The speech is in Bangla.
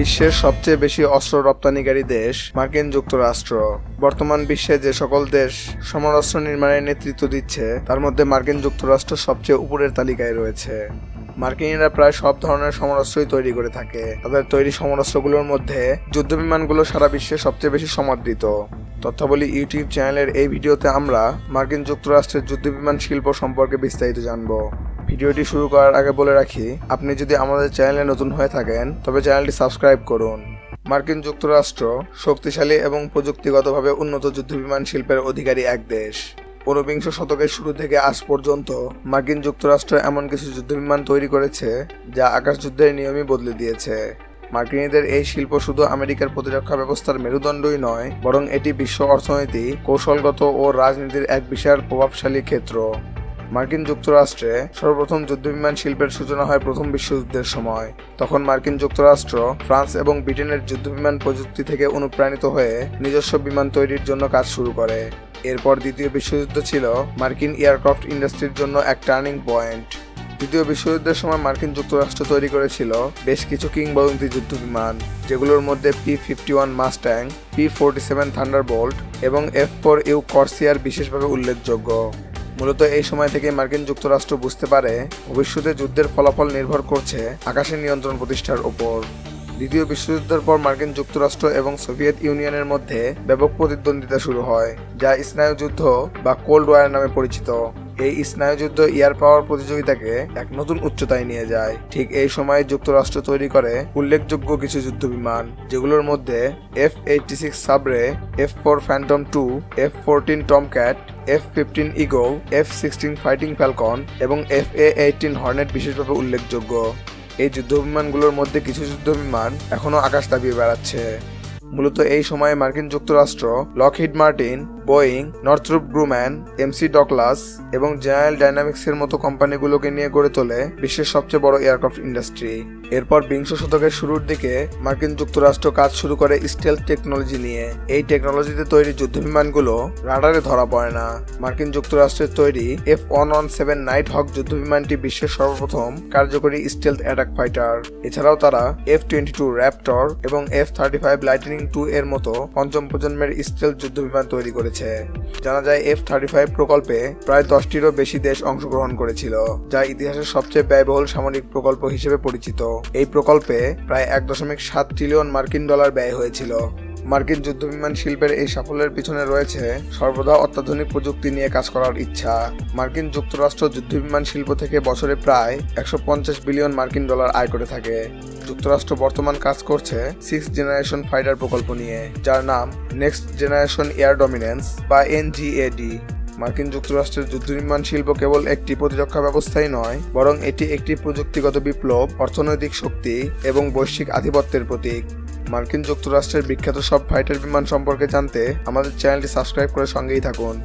বিশ্বের সবচেয়ে বেশি অস্ত্র রপ্তানিকারী দেশ মার্কিন যুক্তরাষ্ট্র। বর্তমান বিশ্বে যে সকল দেশ সমরাস্ত্র নির্মাণের নেতৃত্ব দিচ্ছে, তার মধ্যে মার্কিন যুক্তরাষ্ট্র সবচেয়ে উপরের তালিকায় রয়েছে। মার্কিনিরা প্রায় সব ধরনের সমরাস্ত্রই তৈরি করে থাকে। তাদের তৈরি সমরাস্ত্রগুলোর মধ্যে যুদ্ধবিমানগুলো সারা বিশ্বে সবচেয়ে বেশি সমাদৃত। তথ্যাবলী ইউটিউব চ্যানেলের এই ভিডিওতে আমরা মার্কিন যুক্তরাষ্ট্রের যুদ্ধবিমান শিল্প সম্পর্কে বিস্তারিত জানব। ভিডিওটি শুরু করার আগে বলে রাখি, আপনি যদি আমাদের চ্যানেলে নতুন হয়ে থাকেন, তবে চ্যানেলটি সাবস্ক্রাইব করুন। মার্কিন যুক্তরাষ্ট্র শক্তিশালী এবং প্রযুক্তিগতভাবে উন্নত যুদ্ধবিমান শিল্পের অধিকারী এক দেশ। ঊনবিংশ শতকের শুরু থেকে আজ পর্যন্ত মার্কিন যুক্তরাষ্ট্র এমন কিছু যুদ্ধবিমান তৈরি করেছে, যা আকাশ যুদ্ধের নিয়মই বদলে দিয়েছে। মার্কিনীদের এই শিল্প শুধু আমেরিকার প্রতিরক্ষা ব্যবস্থার মেরুদণ্ডই নয়, বরং এটি বিশ্ব অর্থনীতি, কৌশলগত ও রাজনীতির এক বিশাল প্রভাবশালী ক্ষেত্র। মার্কিন যুক্তরাষ্ট্রে সর্বপ্রথম যুদ্ধবিমান শিল্পের সূচনা হয় প্রথম বিশ্বযুদ্ধের সময়। তখন মার্কিন যুক্তরাষ্ট্র, ফ্রান্স এবং ব্রিটেনের যুদ্ধবিমান প্রযুক্তি থেকে অনুপ্রাণিত হয়ে নিজস্ব বিমান তৈরির জন্য কাজ শুরু করে। এরপর দ্বিতীয় বিশ্বযুদ্ধ ছিল মার্কিন এয়ারক্রাফট ইন্ডাস্ট্রির জন্য এক টার্নিং পয়েন্ট। দ্বিতীয় বিশ্বযুদ্ধের সময় মার্কিন যুক্তরাষ্ট্র তৈরি করেছিল বেশ কিছু কিংবদন্তি যুদ্ধবিমান, যেগুলোর মধ্যে P fifty one Mustang P forty seven Thunderbolt এবং এফ ফোর ইউ কর্সিয়ার বিশেষভাবে উল্লেখযোগ্য। মূলত এই সময় থেকে মার্কিন যুক্তরাষ্ট্র বুঝতে পারে ভবিষ্যতে যুদ্ধের ফলাফল নির্ভর করছে আকাশের নিয়ন্ত্রণ প্রতিষ্ঠার ওপর। দ্বিতীয় বিশ্বযুদ্ধের পর মার্কিন যুক্তরাষ্ট্র এবং সোভিয়েত ইউনিয়নের মধ্যে ব্যাপক প্রতিদ্বন্দ্বিতা শুরু হয়, যা স্নায়ুযুদ্ধ বা কোল্ড ওয়ার নামে পরিচিত। এই স্নায়ুযুদ্ধ এয়ার পাওয়ার প্রতিযোগিতাকে এক নতুন উচ্চতায় নিয়ে যায়। ঠিক এই সময় যুক্তরাষ্ট্র তৈরি করে উল্লেখযোগ্য কিছু যুদ্ধ বিমান যেগুলোর মধ্যে F eighty six Sabre F four Phantom two F fourteen Tomcat F fifteen Eagle F sixteen Fighting Falcon এবং এফ এ এইটিন হর্নেট বিশেষভাবে উল্লেখযোগ্য। এই যুদ্ধবিমানগুলোর মধ্যে কিছু যুদ্ধ বিমান এখনও আকাশ দাবিয়ে বেড়াচ্ছে। মূলত এই সময়ে মার্কিন যুক্তরাষ্ট্র, Lockheed Martin Boeing Northrop Grumman MC Douglas এবং জেনারেল ডাইনামিক্সের মতো কোম্পানিগুলোকে নিয়ে গড়ে তোলে বিশ্বের সবচেয়ে বড় এয়ারক্রাফট ইন্ডাস্ট্রি এরপর বিংশ শতকের শুরুর দিকে মার্কিন যুক্তরাষ্ট্র কাজ শুরু করে স্টেল টেকনোলজি নিয়ে। এই টেকনোলজিতে তৈরি যুদ্ধবিমানগুলো রাডারে ধরা পড়ে না। মার্কিন যুক্তরাষ্ট্রের তৈরি F one one seven Nighthawk যুদ্ধবিমানটি বিশ্বের সর্বপ্রথম কার্যকরী স্টেলথ অ্যাটাক ফাইটার এছাড়াও তারা এফ টোয়েন্টি টু র্যাপটর এবং F thirty five Lightning two এর মতো পঞ্চম প্রজন্মের স্টেলথ যুদ্ধবিমান তৈরি করেছে। জানা যায় এফ থার্টি ফাইভ প্রকল্পে প্রায় দশটিরও বেশি দেশ অংশগ্রহণ করেছিল, যা ইতিহাসের সবচেয়ে ব্যয়বহুল সামরিক প্রকল্প হিসেবে পরিচিত। এই প্রকল্পে প্রায় এক দশমিক সাত ট্রিলিয়ন মার্কিন ডলার ব্যয় হয়েছিল। মার্কিন যুদ্ধবিমান শিল্পের এই সাফল্যের পিছনে রয়েছে সর্বদা অত্যাধুনিক প্রযুক্তি নিয়ে কাজ করার ইচ্ছা। মার্কিন যুক্তরাষ্ট্র যুদ্ধবিমান শিল্প থেকে বছরে প্রায় একশো পঞ্চাশ বিলিয়ন মার্কিন ডলার আয় করে থাকে। যুক্তরাষ্ট্র বর্তমান কাজ করছে সিক্স জেনারেশন ফাইটার প্রকল্প নিয়ে, যার নাম নেক্সট জেনারেশন এয়ার ডমিনেন্স বা এনজিএডি মার্কিন যুক্তরাষ্ট্রের যুদ্ধবিমান শিল্প কেবল একটি প্রতিরক্ষা ব্যবস্থাই নয়, বরং এটি একটি প্রযুক্তিগত বিপ্লব, অর্থনৈতিক শক্তি এবং বৈশ্বিক আধিপত্যের প্রতীক। মার্কিন যুক্তরাষ্ট্রের বিখ্যাত সব ফাইটার বিমান সম্পর্কে জানতে আমাদের চ্যানেলটি সাবস্ক্রাইব করে সঙ্গেই থাকুন।